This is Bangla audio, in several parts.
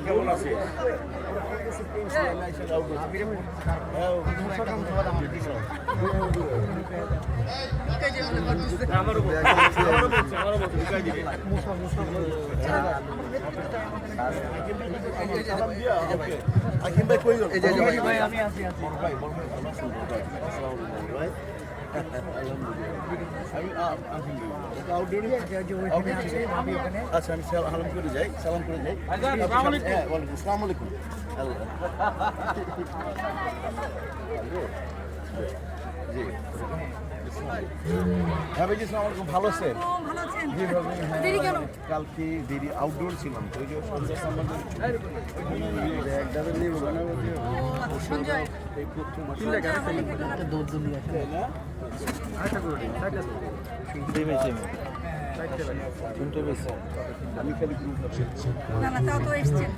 কেমন আছে? আমারও আমারও বলছে আমারও বলছে ঢুকাই দিবে। আকিম ভাই কই গেল? এই যে, ভাই। আমি আছি আছি। ভাই ভাই আসসালামু আলাইকুম ভাই? আচ্ছা আমি সালাম করে যাই সালাম করে যাই। আসসালামু আলাইকুম। জি। হ্যাঁ ভাই জি আসসালামু ভালো আছেন? হ্যাঁ? কালকে দেরি আউটডোর ছিলাম তো যে সন্ধ্যা সামনে সঞ্জয়। এই প্রথম একটা দৌড় দৌড়ি আছে তাই না আমি খালি গ্রুপ না না তাও তো এসছেন।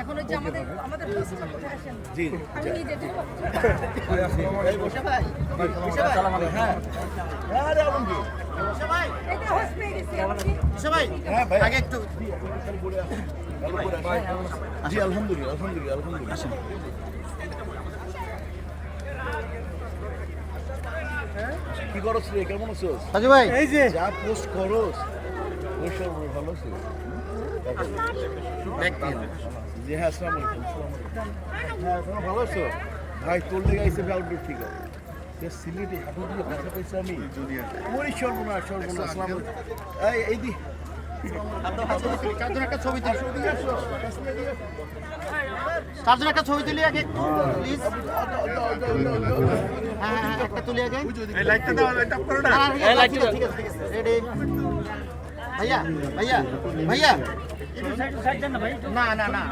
এখন হচ্ছে আমাদের আমাদের প্রশ্ন করতে আসেন জি। আমি নিজে যাব। হ্যাঁ হ্যাঁ রে আলমগীর এটা হোস্ট গেছি আমি। সবাই হ্যাঁ ভাই। আগে একটু জি আলহামদুলিল্লাহ আলহামদুলিল্লাহ আলহামদুলিল্লাহ। কি করছ রে? কেমন আছো সাজু ভাই। এই যে। যা পোস্ট করস। ওইসব ভালো আছিস জি হ্যাঁ আসসালামু আলাইকুম। হ্যাঁ ভালো আছো? ভাই তোর লেগে আইসে আউটডোর ঠিক আছে সিলেটে হাঁটু দিয়ে কথা পাইছি আমি সর্বনাশ আসসালামু আলাইকুম। এই এই চারজন একটা ছবি তুলি। চারজন একটা ছবি তুলি আগে প্লিজ হ্যাঁ হ্যাঁ একটা তুলি আগে। এই লাইটটা দাও লাইট অফ করো না। এই লাইট ঠিক আছে ঠিক আছে রেডি ভাইয়া ভাইয়া ভাইয়া। না না না?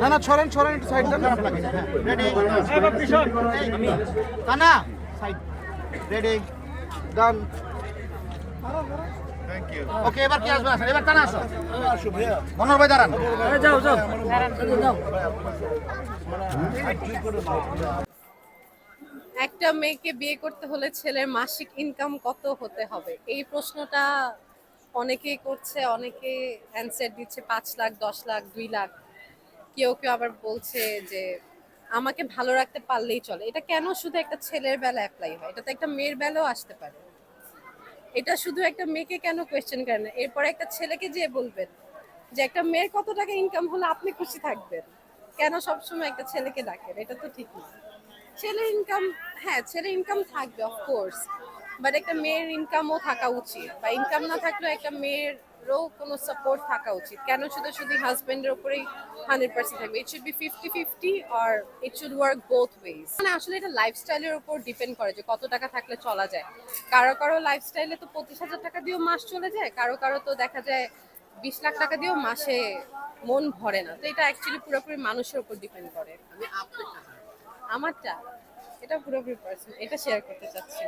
না না ছড়েন ছড়েন একটু সাইড দেন খারাপ লাগে। রেডি কানা। সাইড রেডি ডান ওকে এবার কি আসবে? আসেন এবার কানা আসো আসো মনোর ভাই দাঁড়ান। যাও যাও। একটা মেয়েকে বিয়ে করতে হলে ছেলের মাসিক ইনকাম কত হতে হবে? এই প্রশ্নটা অনেকেই করছে অনেকে অ্যান্সার দিচ্ছে পাঁচ লাখ দশ লাখ দুই লাখ। কেউ কেউ আবার বলছে যে আমাকে ভালো রাখতে পারলেই চলে। এটা কেন শুধু একটা ছেলের বেলা অ্যাপ্লাই হয়? এটা তো একটা মেয়ের বেলাও আসতে পারে। এটা শুধু একটা মেয়েকে কেন কোয়েশ্চেন করেন? এরপরে একটা ছেলেকে যে বলবেন যে একটা মেয়ের কত টাকা ইনকাম হলে আপনি খুশি থাকবেন? কেন সবসময় একটা ছেলেকে ডাকেন? এটা তো ঠিক না। ছেলের ইনকাম হ্যাঁ ছেলে ইনকাম থাকবে অফকোর্স বাট একটা মেয়ের ইনকামও থাকা উচিত, বা ইনকাম না থাকলেও একটা মেয়েরও কোনো সাপোর্ট থাকা উচিত। কেন শুধু শুধু হাজবেন্ডের উপরেই হান্ড্রেড পার্সেন্ট থাকবে? It should be fifty fifty R it should work both ways মানে আসলে এটা লাইফস্টাইলের উপর ডিপেন্ড করে যে কত টাকা থাকলে চলা যায়। কারও কারও লাইফস্টাইলে তো পঁচিশ হাজার টাকা দিয়েও মাস চলে যায় কারও কারও তো দেখা যায় বিশ লাখ টাকা দিয়েও মাসে মন ভরে না। তো এটা অ্যাকচুয়ালি পুরোপুরি মানুষের উপর ডিপেন্ড করে। আমারটা? এটা পুরোপুরি পার্সন এটা শেয়ার করতে চাচ্ছি